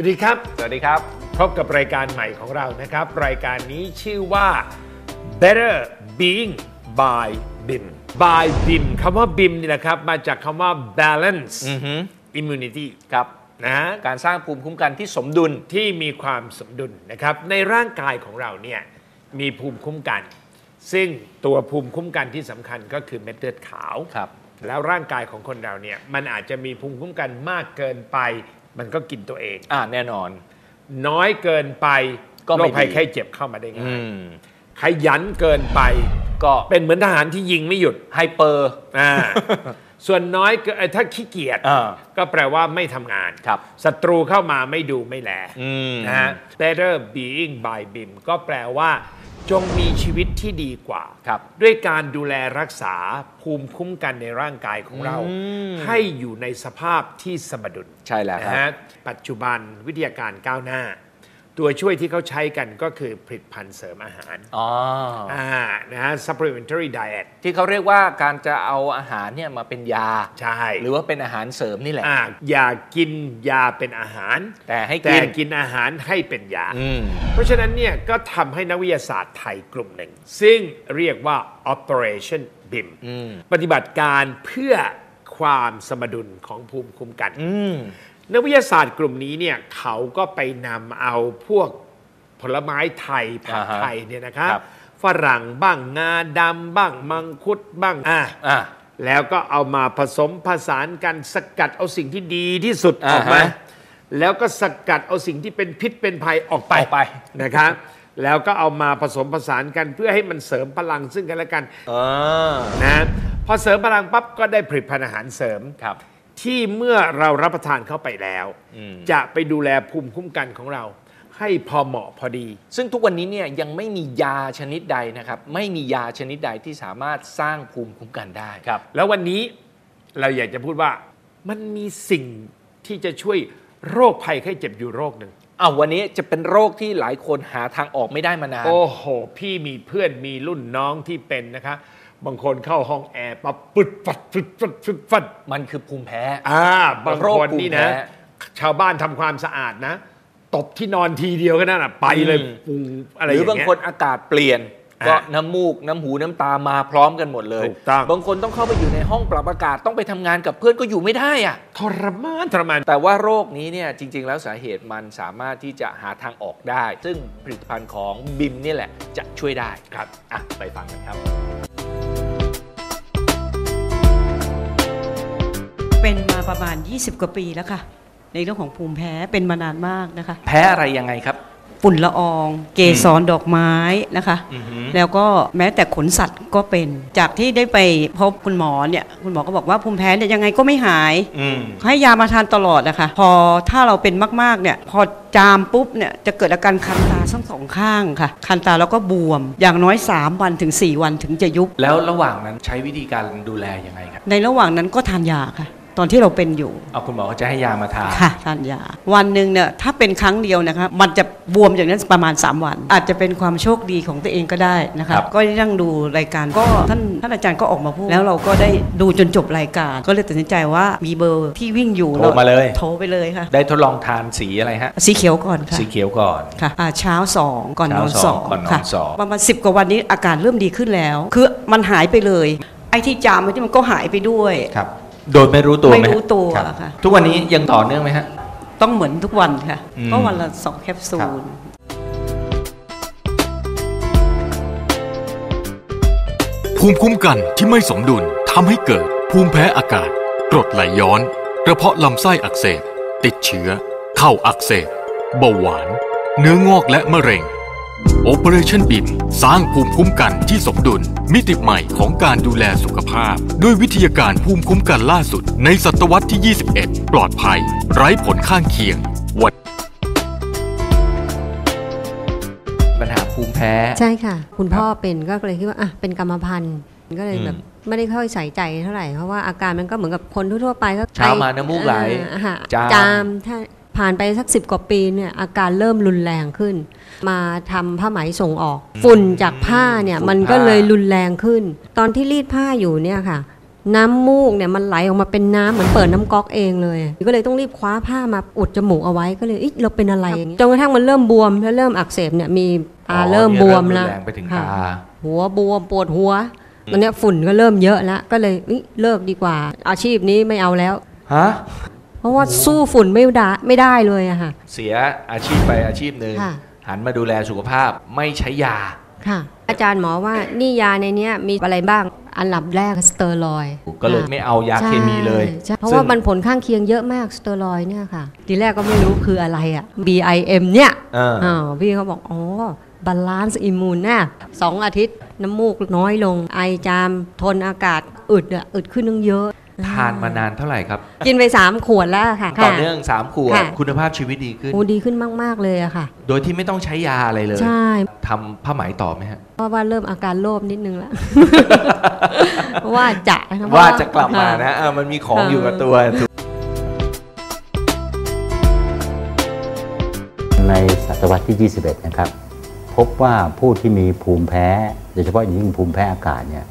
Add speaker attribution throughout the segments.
Speaker 1: วัสดีครับ
Speaker 2: สวัสดีครับ
Speaker 1: พบกับรายการใหม่ของเรานะครับ รายการนี้ชื่อว่า Better Being by BIM by BIM คำว่า BIM นี่นะครับ มาจากคำว่า Balance
Speaker 2: อือฮึ
Speaker 1: Immunity
Speaker 2: ครับ
Speaker 1: นะฮะ
Speaker 2: การสร้างภูมิคุ้มกันที่สมดุล
Speaker 1: ที่มีความสมดุลนะครับ ในร่างกายของเราเนี่ยมีภูมิคุ้มกัน ซึ่งตัวภูมิคุ้มกันที่สำคัญก็คือเม็ดเลือดขาว
Speaker 2: ครับ
Speaker 1: แล้วร่างกายของคนเราเนี่ยมันอาจจะมีภูมิคุ้มกันมากเกินไป มันก็กินตัวเอง
Speaker 2: อ่าแน่นอน
Speaker 1: น้อยเกินไป
Speaker 2: ก็ไม่
Speaker 1: โรคภัย
Speaker 2: ดี
Speaker 1: ไข้เจ็บเข้ามาได้
Speaker 2: อื
Speaker 1: ง่าย
Speaker 2: ม
Speaker 1: ขยันเกินไป
Speaker 2: ก็
Speaker 1: เป็นเหมือนทหารที่ยิงไม่หยุด
Speaker 2: ไฮเปอร์
Speaker 1: อ่าส่วนน้อยเกินเอ่อถ้าขี้เกียจ
Speaker 2: อ่า
Speaker 1: ก็แปลว่าไม่ทำงาน
Speaker 2: ครับ
Speaker 1: ศัตรูเข้ามาไม่ดูไม่แล
Speaker 2: อืม
Speaker 1: นะฮะ better being by BIM ก็แปลว่า จงมีชีวิตที่ดีกว่า
Speaker 2: ครับ
Speaker 1: ด้วยการดูแลรักษาภูมิคุ้มกันในร่างกายของเรา
Speaker 2: อืม
Speaker 1: ให้อยู่ในสภาพที่สมดุล
Speaker 2: ใช่แล้วค
Speaker 1: นะ
Speaker 2: รับ
Speaker 1: ฮะปัจจุบันวิทยาการก้าวหน้า ตัวช่วยที่เขาใช้กันก็คือผลิตภัณฑ์เสริมอาหาร
Speaker 2: อ๋อ
Speaker 1: อ่านะฮะ supplementary diet
Speaker 2: ที่เขาเรียกว่าการจะเอาอาหารเนี่ยมาเป็นยา
Speaker 1: ใช่
Speaker 2: หรือว่าเป็นอาหารเสริมนี่แหละ
Speaker 1: อ่าอย่ากินยาเป็นอาหาร
Speaker 2: แต่ให้
Speaker 1: แต่
Speaker 2: กิน
Speaker 1: กินอาหารให้เป็นยา
Speaker 2: อืม
Speaker 1: เพราะฉะนั้นเนี่ยก็ทำให้นักวิทยาศาสตร์ไทยกลุ่มหนึ่ง ซึ่งเรียกว่า Operation BIM
Speaker 2: อืม
Speaker 1: ปฏิบัติการเพื่อความสมดุลของภูมิคุ้มกัน
Speaker 2: อืม
Speaker 1: นักวิทยาศาสตร์กลุ่มนี้เนี่ยเขาก็ไปนำเอาพวกผลไม้ไทยผัก
Speaker 2: อ่าฮะ
Speaker 1: ไทยเนี่ยนะครับ
Speaker 2: ครับ
Speaker 1: ฝรั่งบ้างงาดำบ้างมังคุดบ้างอะ
Speaker 2: อ่า
Speaker 1: แล้วก็เอามาผสมผสานกันสกัดเอาสิ่งที่ดีที่สุดอ
Speaker 2: อ่า
Speaker 1: อกมา
Speaker 2: ฮะ
Speaker 1: แล้วก็สกัดเอาสิ่งที่เป็นพิษเป็นภัยออกไป
Speaker 2: ออกไป
Speaker 1: นะครับ แล้วก็เอามาผสมผสานกันเพื่อให้มันเสริมพลังซึ่งกันและกัน
Speaker 2: อ่า
Speaker 1: นะพอเสริมพลังปั๊บก็ได้ผลิตภัณฑ์อาหารเสริม
Speaker 2: ครับ
Speaker 1: ที่เมื่อเรารับประทานเข้าไปแล้ว
Speaker 2: อืม
Speaker 1: จะไปดูแลภูมิคุ้มกันของเรา ให้พอเหมาะพอดี
Speaker 2: ซึ่งทุกวันนี้เนี่ยยังไม่มียาชนิดใดนะครับ ไม่มียาชนิดใดที่สามารถสร้างภูมิคุ้มกันได้ครับ
Speaker 1: แล้ววันนี้เราอยากจะพูดว่ามันมีสิ่งที่จะช่วยโรคภัยไข้เจ็บอยู่โรคหนึ่ง
Speaker 2: อ้าววันนี้จะเป็นโรคที่หลายคนหาทางออกไม่ได้มานาน
Speaker 1: โอ้โห พี่มีเพื่อนมีรุ่นน้องที่เป็นนะคะ บางคนเข้าห้องแอร์ปั๊บปึดฟัดปึดฟัดปึดฟัด
Speaker 2: มันคือภูมิแพ้
Speaker 1: อ่า บาง
Speaker 2: โรค
Speaker 1: คนนี่นะ
Speaker 2: ภูมิแพ้
Speaker 1: ชาวบ้านทำความสะอาดนะ ตบที่นอนทีเดียวก็นั่นอะไปเลย
Speaker 2: อืม
Speaker 1: ปูอะไร
Speaker 2: ห
Speaker 1: อ
Speaker 2: รื
Speaker 1: ย่า
Speaker 2: องบาง
Speaker 1: เงี้ย
Speaker 2: คนอากาศเปลี่ยน
Speaker 1: อะ
Speaker 2: ก็น้ำมูกน้ำหูน้ำตามาพร้อมกันหมดเลย
Speaker 1: ถูกต้อง
Speaker 2: บางคนต้องเข้าไปอยู่ในห้องปรับอากาศต้องไปทำงานกับเพื่อนก็อยู่ไม่ได้อะ
Speaker 1: ทรมานทรมาน
Speaker 2: แต่ว่าโรคนี้เนี่ยจริง ๆ แล้วสาเหตุมันสามารถที่จะหาทางออกได้ ซึ่งผลิตภัณฑ์ของบิมนี่แหละจะช่วยได้
Speaker 1: ครับ
Speaker 2: อะไปฟังกันครับ
Speaker 3: ป็นมาประมาณ 20 กว่าปีแล้วค่ะ ในเรื่องของภูมิแพ้เป็นมานานมากนะคะ
Speaker 2: แพ้อะไรยังไงครับ
Speaker 3: ฝุ่นละออง เกสรดอกไม้นะคะ
Speaker 2: อือหือ
Speaker 3: แล้วก็แม้แต่ขนสัตว์ก็เป็น จากที่ได้ไปพบคุณหมอเนี่ย คุณหมอก็บอกว่าภูมิแพ้เนี่ยยังไงก็ไม่หาย
Speaker 2: อืม
Speaker 3: ให้ยามาทานตลอดนะคะ พอถ้าเราเป็นมากๆเนี่ย พอจามปุ๊บเนี่ยจะเกิดอาการคันตาทั้งสองข้างค่ะ คันตาแล้วก็บวม อย่างน้อย 3 วันถึง 4 วันถึงจะยุบ
Speaker 2: แล้วระหว่างนั้นใช้วิธีการดูแลยังไงครับ
Speaker 3: ในระหว่างนั้นก็ทานยาค่ะ ตอนที่เราเป็นอยู่
Speaker 2: เอาคุณหมอก็จะให้ยามาทาน
Speaker 3: ค่ะทานยา วันหนึ่งเนี่ยถ้าเป็นครั้งเดียวนะคะมันจะบวมอย่างนั้นประมาณ 3 วัน อาจจะเป็นความโชคดีของตัวเองก็ได้นะคะ
Speaker 2: ครับ
Speaker 3: ก็ได้นั่งดูรายการก็ท่านท่านอาจารย์ก็ออกมาพูดแล้วเราก็ได้ดูจนจบรายการ ก็เลยตัดสินใจว่ามีเบอร์ที่วิ่งอยู่
Speaker 2: โทรมาเลย
Speaker 3: โทรไปเลยค่ะ
Speaker 2: ได้ทดลองทานสีอะไรฮะ
Speaker 3: สีเขียวก่อนค่ะ
Speaker 2: สีเขียวก่อน
Speaker 3: ค่ะอ่าเช้าสองก่อนนอน
Speaker 2: เช้า
Speaker 3: ส
Speaker 2: ส
Speaker 3: อ
Speaker 2: อง
Speaker 3: ง
Speaker 2: ก่อนนอน
Speaker 3: ค่ะ
Speaker 2: สอง
Speaker 3: ประมาณสิบกว่าวันนี้อาการเริ่มดีขึ้นแล้ว คือมันหายไปเลย ไอ้ที่จามมันก็หายไปด้วย
Speaker 2: ครับ โดยไม่รู้ตัว
Speaker 3: ไม่
Speaker 2: หฮะ
Speaker 3: รู้ตัว
Speaker 2: ครับ
Speaker 3: ค่ะ
Speaker 2: ทุกวันนี้ยังต่อเนื่องไหมฮะ
Speaker 3: ต้องเหมือนทุกวันค่ะ
Speaker 2: อืม
Speaker 3: ก็วันละสองแคปซู
Speaker 2: ครับ
Speaker 3: ล
Speaker 4: ภูมิคุ้มกันที่ไม่สมดุลทำให้เกิด ภูมิแพ้อากาศ กรดไหลย้อนกระเพาะลำไส้อักเสบ ติดเชื้อ เข้าอักเสบเบาหวาน เนื้องอกและมะเร็ง Operation BIM สร้างภูมิคุ้มกันที่สมดุล มิติใหม่ของการดูแลสุขภาพ ด้วยวิทยาการภูมิคุ้มกันล่าสุด ในศตวรรษที่ 21 ปลอดภัย ไร้ผลข้างเคียงวัน
Speaker 2: ปัญหาภูมิแพ้
Speaker 5: ใช่ค่ะ คุณพ่อเป็นก็เลยคิดว่าอะเป็นกรรมพันธุ์ก็เลยแบบไม่ได้ค่อยใส่ใจเท่าไหร่ เพราะว่าอาการมันก็เหมือนกับคนทั่วๆไปก็
Speaker 2: เช้ามาน้ำมูกไหล
Speaker 5: อ่าฮะ
Speaker 2: จาม
Speaker 5: จามถ้า ผ่านไปสักสิบกว่าปีเนี่ยอาการเริ่มรุนแรงขึ้น มาทำผ้าไหมส่งออก ฝุ่นจากผ้าเนี่ย
Speaker 2: ฝุ่น
Speaker 5: มันก็
Speaker 2: ผ้า
Speaker 5: เลยรุนแรงขึ้น ตอนที่รีดผ้าอยู่เนี่ยค่ะ น้ำมูกเนี่ยมันไหลออกมาเป็นน้ำเหมือนเปิดน้ำก๊อกเองเลย ก็เลยต้องรีบคว้าผ้ามาอุดจมูกเอาไว้ก็เลยเอ๊ะเราเป็นอะไรอย่างงี้จนกระทั่งมันเริ่มบวมแล้วเริ่มอักเสบเนี่ยมีตา
Speaker 2: อ๋อ
Speaker 5: เริ่ม
Speaker 2: เนี่ย
Speaker 5: บวม
Speaker 2: เริ่ม
Speaker 5: แล้ว
Speaker 2: รุนแรงไปถึง
Speaker 5: ค่ะ
Speaker 2: ตา
Speaker 5: หัวบวมปวดหัวตอนเนี้ยฝุ่นก็เริ่มเยอะแล้ว ก็เลยเอ้ยเลิกดีกว่า อาชีพนี้ไม่เอาแล้ว
Speaker 2: ฮะ
Speaker 5: เพราะว่าสู้ฝุ่นไม่ได้ไม่ได้เลยอะค่ะ
Speaker 2: เสียอาชีพไปอาชีพหนึ่ง
Speaker 5: ค่ะ
Speaker 2: หันมาดูแลสุขภาพไม่ใช้ยา
Speaker 5: ค่ะ อาจารย์หมอว่านี่ยาในเนี้ยมีอะไรบ้างอันดับแรกสเตอรอยด์
Speaker 2: ก็เลยไม่เอายาเคมีเลย
Speaker 5: ใช่เพราะว่ามันผลข้างเคียงเยอะมากสเตอรอยด์เนี่ยค่ะ ทีแรกก็ไม่รู้คืออะไรอะ BIM เนี่ย
Speaker 2: เออ
Speaker 5: อ่าพี่เขาบอก อ๋อบาลานซ์อิมมูนน่ะสองอาทิตย์น้ำมูกน้อยลง ไอจามทนอากาศอึดอะอึดขึ้นนึงเยอะ
Speaker 2: ทานมานานเท่าไหร่ครับ
Speaker 5: กินไป 3 ขวดแล้วค่ะ
Speaker 2: ต่อเนื่อง 3 ขวด
Speaker 5: ค่ะ
Speaker 2: คุณภาพชีวิตดีขึ้น
Speaker 5: โอ้ดีขึ้นมาก ๆ เลยอะค่ะ
Speaker 2: โดยที่ไม่ต้องใช้ยาอะไรเลย
Speaker 5: ใช่
Speaker 2: ทำผ้าไหมต่อไหมฮะ
Speaker 5: เพราะว่าเริ่มอาการโลภนิดนึงแล้วว่าจะนเพร
Speaker 2: ว่าจะกลับมา
Speaker 5: ค่
Speaker 2: นะอะมันมีของ
Speaker 5: ค่ะ
Speaker 2: อยู่กับตัว
Speaker 6: ในศตวรรษที่ 21 นะครับ พบว่าผู้ที่มีภูมิแพ้ โดยเฉพาะอย่างยิ่งภูมิแพ้อากาศเนี่ย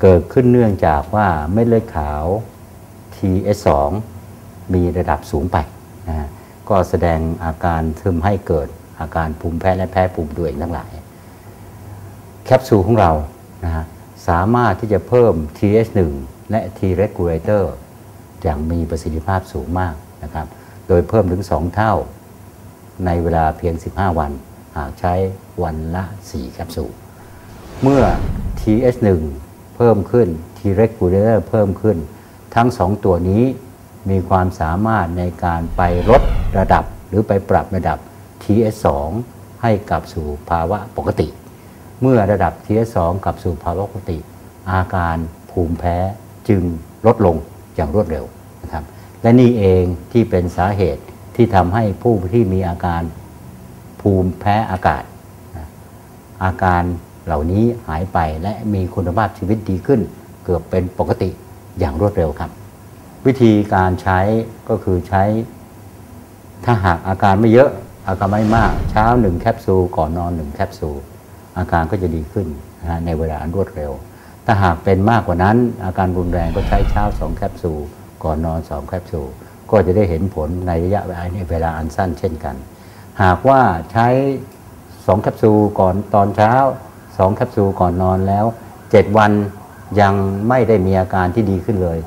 Speaker 6: เกิดขึ้นเนื่องจากว่าเม็ดเลือดขาว TS2 มีระดับสูงไปนะก็แสดงอาการทึมให้เกิดอาการภูมิแพ้และแพ้ภูมิตัวเองทั้งหลาย แคปซูลของเรานะฮะสามารถที่จะเพิ่ม TH1 และ T regulator อย่างมีประสิทธิภาพสูงมากนะครับ โดยเพิ่มถึง 2 เท่า ในเวลาเพียง 15 วัน หากใช้วันละ 4 แคปซูล เมื่อ TH1 เพิ่มขึ้น T regulator เพิ่มขึ้น ทั้ง2ตัวนี้มีความสามารถในการไปลดระดับหรือไปปรับระดับ TH2 ให้กลับสู่ภาวะปกติ เมื่อระดับ TH2 กลับสู่ภาวะปกติ อาการภูมิแพ้จึงลดลงอย่างรวดเร็วนะครับ และนี่เองที่เป็นสาเหตุที่ทำให้ผู้ที่มีอาการภูมิแพ้อากาศ อาการ เหล่านี้หายไปและมีคุณภาพชีวิตดีขึ้น เกือบเป็นปกติอย่างรวดเร็วครับ วิธีการใช้ก็คือใช้ ถ้าหากอาการไม่เยอะอาการไม่มาก เช้าหนึ่งแคปซูลก่อนนอนหนึ่งแคปซูลอาการก็จะดีขึ้นนะในเวลาอันรวดเร็ว ถ้าหากเป็นมากกว่านั้น อาการรุนแรงก็ใช้เช้าสองแคปซูลก่อนนอนสองแคปซูลก็จะได้เห็นผลในระยะเวลาเวลาอันสั้นเช่นกัน หากว่าใช้สองแคปซูลก่อนตอนเช้า สองแคปซูลก่อนนอนแล้วเจ็ดวันยังไม่ได้มีอาการที่ดีขึ้นเลย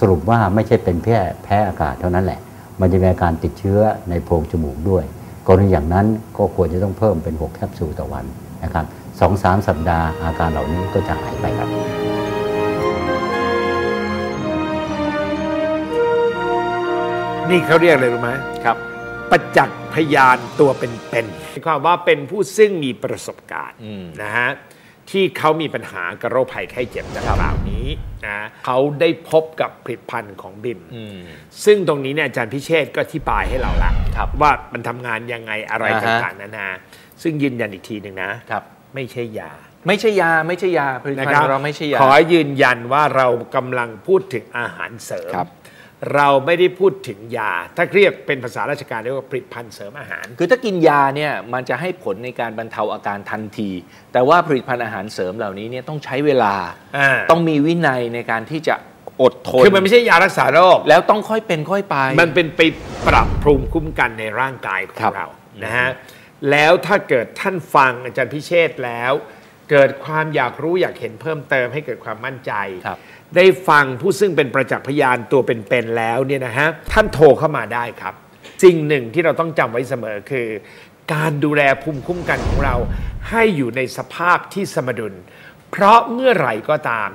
Speaker 6: สรุปว่าไม่ใช่เป็นแค่แพ้อากาศเท่านั้นแหละ มันจะมีอาการติดเชื้อในโพรงจมูกด้วยกรณีอย่างนั้นก็ควรจะต้องเพิ่มเป็น 6 แคปซูลต่อวันนะครับสองสามสัปดาห์อาการเหล่านี้ก็จะหายไปครับ
Speaker 1: นี่เขาเรียกอะไรรู้ไหม
Speaker 2: ครับ
Speaker 1: ประจักษ์พยานตัวเป็นๆหมายความว่าเป็นผู้ซึ่งมีประสบการณ์
Speaker 2: อืม
Speaker 1: นะฮะที่เขามีปัญหากับโรคภัยไข้เจ็บดังกล่าวนี้นะเขาได้พบกับผลิตภัณฑ์ของบิม
Speaker 2: อืม
Speaker 1: ซึ่งตรงนี้เนี่ยอาจารย์พิเชษก็อธิบายให้เราละ
Speaker 2: ครับ
Speaker 1: ว่ามันทำงานยังไงอะไร
Speaker 2: อ่าฮะ
Speaker 1: ต่างๆนานา ซึ่งยืนยันอีกทีหนึ่งนะ
Speaker 2: ครับ
Speaker 1: ไม่ใช่ยา
Speaker 2: ไม่ใช่ยาไม่ใช่ยาผลิต
Speaker 1: นะ
Speaker 2: ภัณ
Speaker 1: ครั
Speaker 2: ฑ์
Speaker 1: บ
Speaker 2: ของเราไม่ใช่ยา
Speaker 1: ขอยืนยันว่าเรากำลังพูดถึงอาหารเสริม
Speaker 2: ครับ
Speaker 1: เราไม่ได้พูดถึงยา ถ้าเรียกเป็นภาษาราชการเรียกว่าผลิตภัณฑ์เสริมอาหาร
Speaker 2: คือถ้ากินยาเนี่ยมันจะให้ผลในการบรรเทาอาการทันที แต่ว่าผลิตภัณฑ์อาหารเสริมเหล่านี้เนี่ยต้องใช้เวลา
Speaker 1: อ่า
Speaker 2: ต้องมีวินัยในการที่จะอดทน
Speaker 1: คือมันไม่ใช่ยารักษาโรค
Speaker 2: แล้วต้องค่อยเป็นค่อยไป
Speaker 1: มันเป็นไปปรับภูมิคุ้มกันในร่างกายขอ
Speaker 2: ครั
Speaker 1: ง
Speaker 2: บ
Speaker 1: เรา นะฮะ แล้วถ้าเกิดท่านฟังอาจารย์พิเชษฐ์แล้ว เกิดความอยากรู้อยากเห็นเพิ่มเติมให้เกิดความมั่นใจ
Speaker 2: ครับ
Speaker 1: ได้ฟังผู้ซึ่งเป็นประจักษ์พยานตัวเป็นๆแล้วเนี่ยนะฮะท่านโทรเข้ามาได้ครับ สิ่งหนึ่งที่เราต้องจำไว้เสมอคือ การดูแลภูมิคุ้มกันของเรา ให้อยู่ในสภาพที่สมดุล เพราะเมื่อไหร่ก็ตาม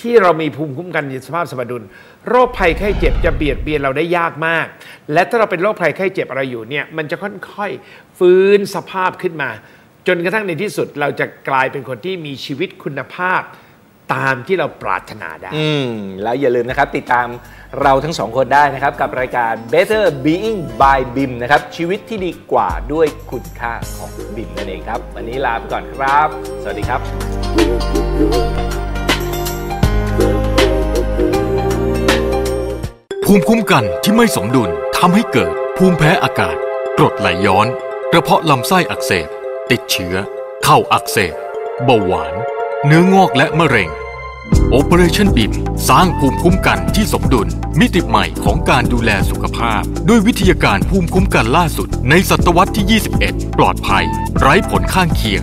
Speaker 1: ที่เรามีภูมิคุ้มกันในสภาพสมดุล โรคภัยไข้เจ็บจะเบียดเบียนเราได้ยากมาก และถ้าเราเป็นโรคภัยไข้เจ็บอะไรอยู่เนี่ยมันจะค่อยๆฟื้นสภาพขึ้นมา จนกระทั่งในที่สุดเราจะกลายเป็นคนที่มีชีวิตคุณภาพตามที่เราปรารถนาได้
Speaker 2: อืมแล้วอย่าลืมนะครับ ติดตามเราทั้งสองคนได้นะครับ กับรายการ Better Being by BIM นะครับ ชีวิตที่ดีกว่าด้วยคุณค่าของ BIM นั่นเองครับ วันนี้ลาไปก่อนครับ สวัสดีครับ
Speaker 4: ภูมิคุ้มกันที่ไม่สมดุลทำให้เกิด ภูมิแพ้อากาศกรดไหลย้อนกระเพาะลำไส้อักเสบ ติดเชื้อ เข้าอักเสบเบาหวาน เนื้องอกและมะเร็ง Operation BIM สร้างภูมิคุ้มกันที่สมดุล มิติใหม่ของการดูแลสุขภาพ ด้วยวิทยาการภูมิคุ้มกันล่าสุด ในศตวรรษที่ 21 ปลอดภัย ไร้ผลข้างเคียง